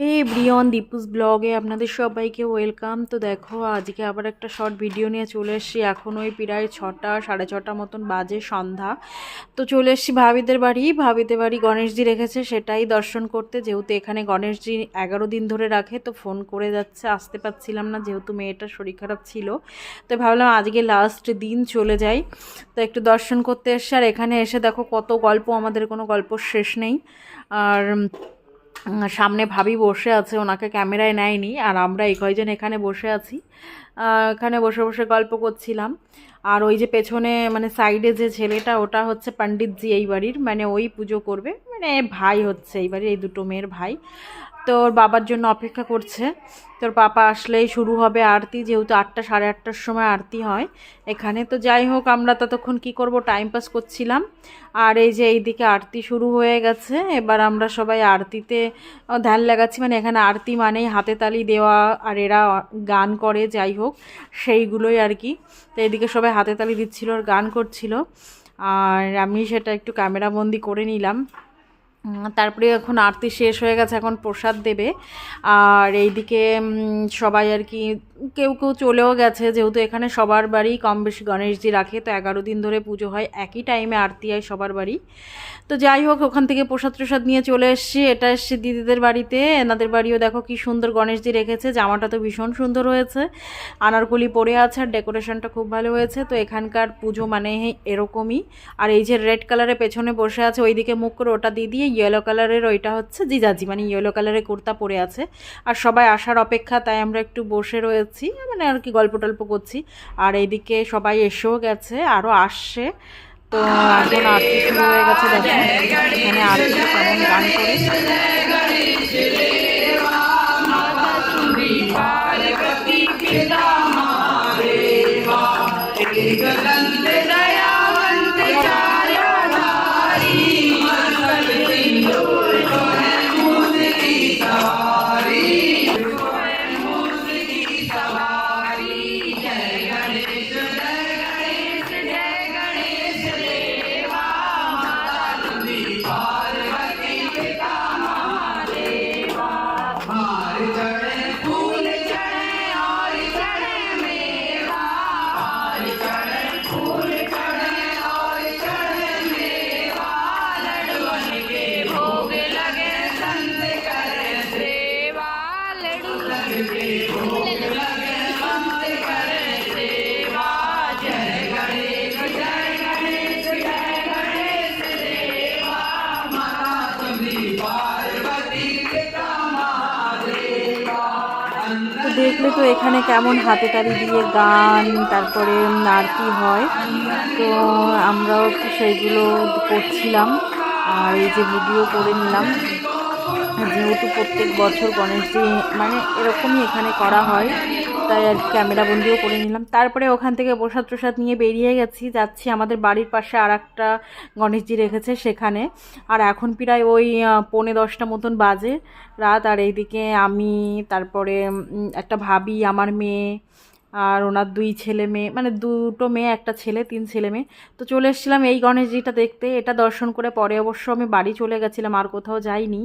এই ব্রিয়ন দীপুস ব্লগে আপনাদের সবাইকে ওয়েলকাম তো দেখো, আজকে আবার একটা শর্ট ভিডিও নিয়ে চলে এসেছি। এখন ওই প্রায় ছটা, সাড়ে ছটা মতন বাজে সন্ধ্যা। তো চলে এসেছি ভাবিদের বাড়ি। ভাবিদের বাড়ি গণেশজি রেখেছে, সেটাই দর্শন করতে। যেহেতু এখানে গণেশজি এগারো দিন ধরে রাখে, তো ফোন করে যাচ্ছে, আসতে পারছিলাম না, যেহেতু মেয়েটার শরীর খারাপ ছিল। তো ভাবলাম আজকে লাস্ট দিন চলে যাই। তো একটু দর্শন করতে এসছে। আর এখানে এসে দেখো কত গল্প, আমাদের কোনো গল্প শেষ নেই। আর সামনে ভাবি বসে আছে ওনাকে ক্যামেরায় নেয়নি আর আমরা এই কয়জন এখানে বসে আছি। এখানে বসে বসে গল্প করছিলাম। আর ওই যে পেছনে মানে সাইডে যে ছেলেটা, ওটা হচ্ছে পণ্ডিতজি এই বাড়ির। মানে ওই পুজো করবে। মানে ভাই হচ্ছে এই বাড়ির, এই দুটো মেয়ের ভাই। তো ওর বাবার জন্য অপেক্ষা করছে। তোর পাপা আসলেই শুরু হবে আরতি, যেহেতু আটটা, সাড়ে আটটার সময় আরতি হয় এখানে। তো যাই হোক, আমরা ততক্ষণ কি করব টাইম পাস করছিলাম। আর এই যে এইদিকে আরতি শুরু হয়ে গেছে। এবার আমরা সবাই আরতিতে ধ্যান লাগাচ্ছি। মানে এখানে আরতি মানেই হাতে তালি দেওয়া, আর এরা গান করে, যাই হোক। সেইগুলোই আর কি। তো এদিকে সবাই হাতে তালি দিচ্ছিল আর গান করছিল। আর আমি সেটা একটু ক্যামেরাবন্দি করে নিলাম। তারপরে এখন আরতি শেষ হয়ে গেছে, এখন প্রসাদ দেবে। আর এইদিকে সবাই আর কি কেউ কেউ চলেও গেছে, যেহেতু এখানে সবার বাড়ি কম বেশি গণেশজি রাখে, তো এগারো দিন ধরে পুজো হয় একই টাইমে আরতি হয় সবার বাড়ি। তো যাই হোক, ওখান থেকে প্রসাদ প্রসাদ নিয়ে চলে এসছি, এটা এসছি দিদিদের বাড়িতে। এনাদের বাড়িও দেখো কি সুন্দর গণেশজি রেখেছে, জামাটা তো ভীষণ সুন্দর হয়েছে। আনারকলি পরে আছে আর ডেকোরেশনটা খুব ভালো হয়েছে, তো এখানকার পুজো মানে এরকমই। আর এই যে রেড কালারের পেছনে বসে আছে, ওইদিকে মুখ করে ওটা দিয়ে দিয়ে ইয়েলো কালারের ওইটা হচ্ছে জিজাজি মানে ইয়েলো কালারের কুর্তা পরে আছে। আর সবাই আসার অপেক্ষা, তাই আমরা একটু বসে রয়েছি। মানে আর কি গল্প টল্প করছি। আর এইদিকে সবাই এসেও গেছে, আরও আসছে। তো এখন আরতি শুরু হয়ে গেছে দেখেন এখানে আরতি কেমন গান করে। তো দেখলে তো এখানে কেমন হাতে তালি দিয়ে গান, তারপরে আরতি হয়। তো আমরাও সেইগুলো করছিলাম আর এই যে ভিডিও করে নিলাম। যেহেতু প্রত্যেক বছর গণেশজি মানে এরকমই এখানে করা হয়। তাই আর ক্যামেরা বন্দিও করে নিলাম। তারপরে ওখান থেকে প্রসাদ প্রসাদ নিয়ে বেরিয়ে গেছি, যাচ্ছি আমাদের বাড়ির পাশে আর একটা গণেশজি রেখেছে সেখানে। আর এখন প্রায় ওই পৌনে দশটা মতন বাজে রাত। আর এইদিকে আমি, তারপরে একটা ভাবি, আমার মেয়ে আর ওনার দুই ছেলে মেয়ে মানে দুটো মেয়ে, একটা ছেলে, তিন ছেলে মেয়ে। তো চলে এসেছিলাম এই গণেশজিটা দেখতে। এটা দর্শন করে পরে অবশ্য আমি বাড়ি চলে গেছিলাম, আর কোথাও যাইনি।